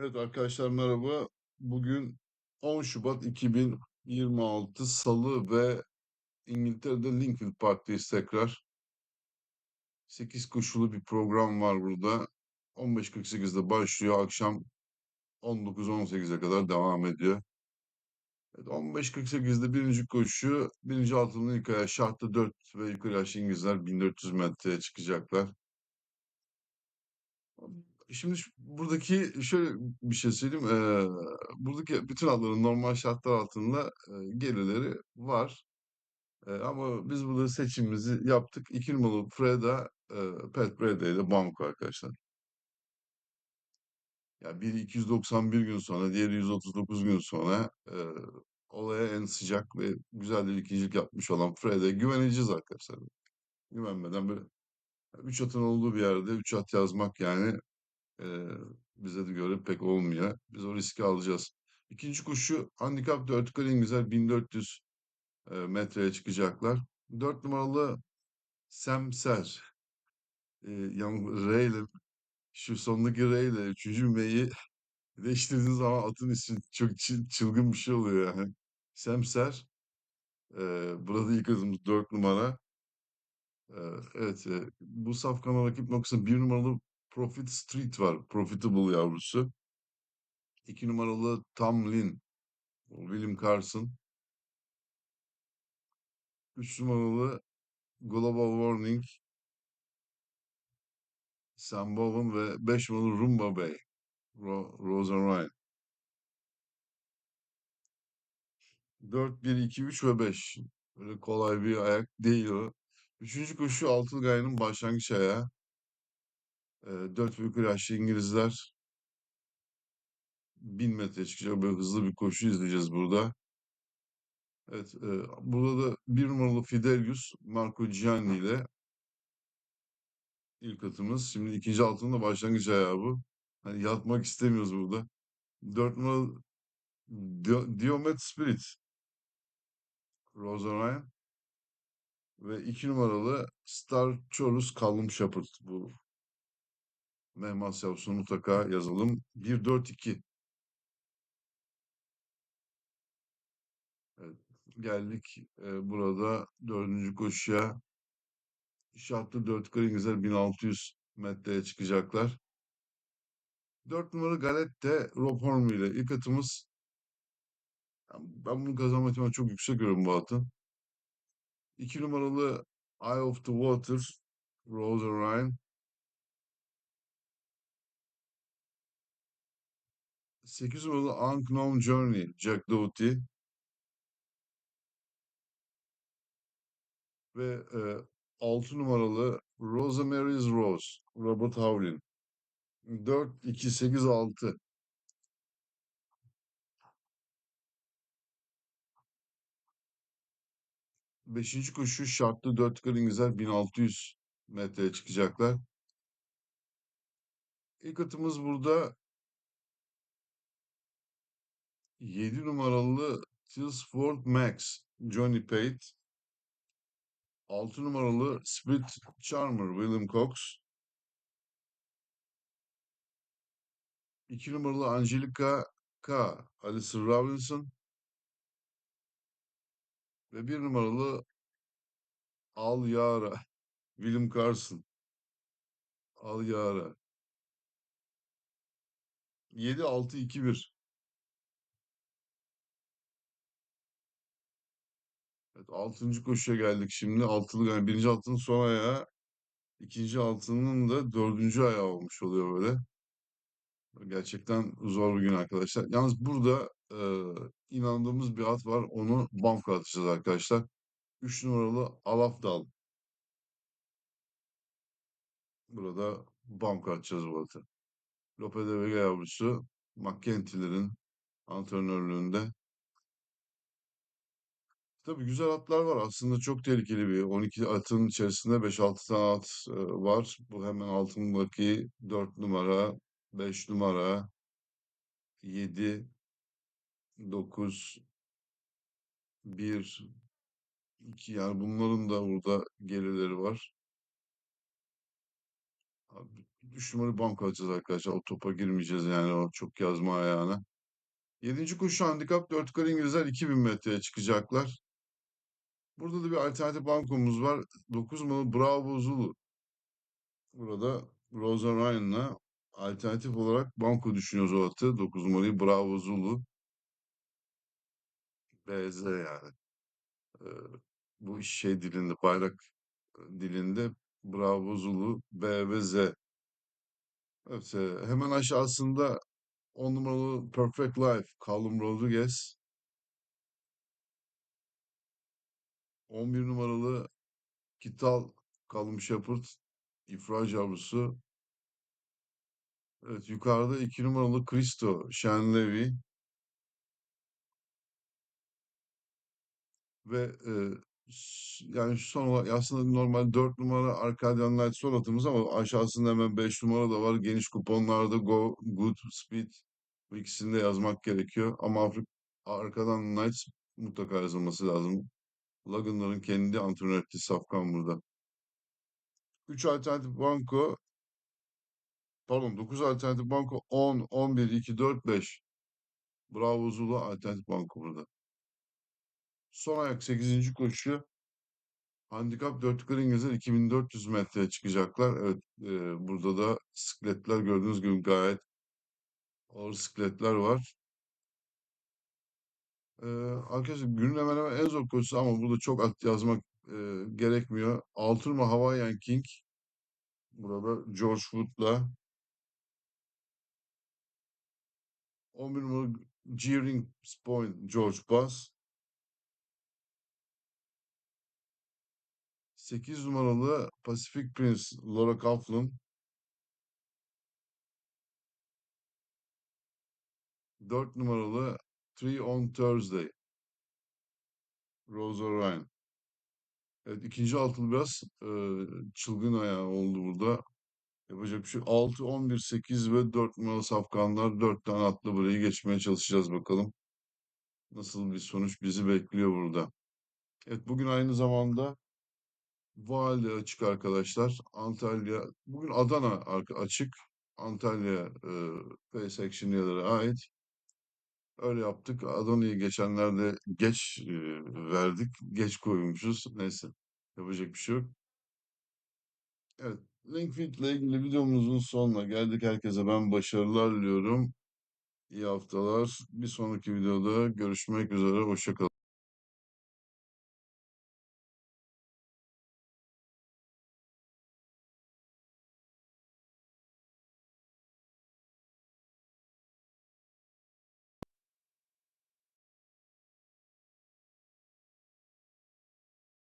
Evet arkadaşlar merhaba. Bugün 10 Şubat 2026 Salı ve İngiltere'de Lincoln Park'tayız tekrar. 8 koşulu bir program var burada. 15.48'de başlıyor. Akşam 19-18'e kadar devam ediyor. Evet, 15.48'de birinci koşu. Birinci altının ilk ayağı şartlı 4 ve yukarı yaşlı İngilizler 1400 metreye çıkacaklar. Şimdi buradaki şöyle bir şey söyleyeyim. Eee, buradaki bütün atların normal şartlar altında eee, gelirleri var. Eee, ama biz burada seçimimizi yaptık. İki numaralı Freda, eee Pat Breda ile Banco arkadaşlar. Ya biri 291 gün sonra, diğeri 139 gün sonra eee, olaya en sıcak ve güzel bir ikincilik yapmış olan Freda'ya güveneceğiz arkadaşlar. Güvenmeden böyle üç atın olduğu bir yerde üç at yazmak yani Eee, bize de göre pek olmuyor. Biz o riski alacağız. İkinci koşu handikap 4 Green güzel 1400 eee, metreye çıkacaklar. 4 numaralı Semser. Eee yan R şu sondaki R ile 3. M'yi değiştirdiğiniz zaman atın ismi çok çı- çılgın bir şey oluyor yani. Semser. Eee, burada ilk adımız 4 numara. Eee, evet. eee, bu safkanın rakip noktası 1 numaralı Profit Street var. Profitable yavrusu. 2 numaralı Tamlin. William Carson. 3 numaralı Global Warning, Sam Bowen ve 5 numaralı Rumba Bey, Ro Rosa Ryan. 4, 1, 2, 3 ve 5. Böyle kolay bir ayak değil o. Üçüncü koşu Altılı Gaye'nin başlangıç ayağı. 4 ve yukarı yaşlı İngilizler 1000 metre çıkacak. Böyle hızlı bir koşu izleyeceğiz burada. Evet, e, burada da bir numaralı Fidelius, Marco Gianni ile ilk atımız. Şimdi ikinci altında başlangıç ayağı bu. Hani yatmak istemiyoruz burada. 4 numaralı Dio- Diomed Spirit, Rosa Ryan ve 2 numaralı Star Chorus Callum Shepherd. Bu Mehmet Yavuz'un mutlaka yazalım. 1-4-2. Evet, geldik e, burada dördüncü koşuya. Şartlı 4 İngilizler 1600 metreye çıkacaklar. 4 numaralı Galette Rob Horn ile ilk atımız ben bunu kazanma ihtimali çok yüksek görüyorum bu atın. 2 numaralı Eye of the Water Rosa Ryan 8 numaralı Unknown Journey Jack Dougherty ve e, 6 numaralı Rosemary's Rose Robert Howlin. 4 2 8 6 Beşinci koşu şartlı 4 İngilizler 1600 metreye çıkacaklar. İlk atımız burada 7 numaralı Tillsford Max Johnny Pate. 6 numaralı Spirit Charmer William Cox. 2 numaralı Angelica K. Alice Robinson. Ve 1 numaralı Al Yara William Carson. Al Yara. 7 6 2 1 Evet, 6. koşuya geldik şimdi. Altılı yani birinci altının son ayağı, ikinci altının da dördüncü ayağı olmuş oluyor böyle. Gerçekten zor bir gün arkadaşlar. Yalnız burada e, inandığımız bir at var. Onu banka atacağız arkadaşlar. 3 numaralı Alafdal. Burada banka atacağız bu atı. Lope de Vega yavrusu McKenty'lerin antrenörlüğünde. Tabii güzel atlar var. Aslında çok tehlikeli bir. 12 atın içerisinde 5-6 tane at e, var. Bu hemen altındaki 4 numara, 5 numara, 7, 9, 1, 2 yani bunların da burada gerileri var. Abi, 3 numaralı banko alacağız arkadaşlar. O topa girmeyeceğiz yani o çok yazma ayağına. Yedinci koşu handikap 4 yukarı İngilizler 2000 metreye çıkacaklar. Burada da bir alternatif bankomuz var. 9 numaralı Bravo Zulu. Burada Rosa Ryan'la alternatif olarak banko düşünüyoruz o atı. 9 numarayı Bravo Zulu. BZ yani. Ee, bu şey dilinde, bayrak dilinde Bravo Zulu, B ve Z. Evet, e, hemen aşağısında 10 numaralı Perfect Life, Callum Rodriguez. 11 numaralı Kital, Callum Shepherd, İfraj yavrusu. Evet, yukarıda 2 numaralı Christo, Sean Levy. Ve e, yani son olarak aslında normal 4 numara Arcadian Light son atımız ama aşağısında hemen 5 numara da var. Geniş kuponlarda Go, Good, Speed bu ikisini de yazmak gerekiyor. Ama Afrik, Arkadan Knights mutlaka yazılması lazım. Lagunların kendi antrenör ettiği safkan burada. 3 alternatif banko pardon 9 alternatif banko 10, 11, 2, 4, 5. Bravo Zulu alternatif banko burada. Son ayak 8. koşu. Handikap 4 yukarı İngilizler 2400 metreye çıkacaklar. Evet, e, burada da sikletler gördüğünüz gibi gayet ağır sikletler var. E, arkadaşlar günün hemen en zor koşusu ama burada çok at yazmak e, gerekmiyor. Altı numara Hawaiian King. Burada George Wood'la 11 numara Jeering Point George Bass. 8 numaralı Pacific Prince Laura Coughlin. 4 numaralı Three on Thursday Rosa Ryan. Evet ikinci altılı biraz e, çılgın ayağı oldu burada. Yapacak bir şey. 6, 11, 8 ve 4 numaralı safkanlar 4 tane atlı burayı geçmeye çalışacağız bakalım. Nasıl bir sonuç bizi bekliyor burada. Evet bugün aynı zamanda Vali açık arkadaşlar. Antalya, bugün Adana açık. Antalya e, Face Action'lara ait. Öyle yaptık. Adana'yı geçenlerde geç verdik. Geç koymuşuz. Neyse. Yapacak bir şey yok. Evet. Linkfeed ile ilgili videomuzun sonuna geldik. Herkese ben başarılar diliyorum. İyi haftalar. Bir sonraki videoda görüşmek üzere. Hoşça kalın.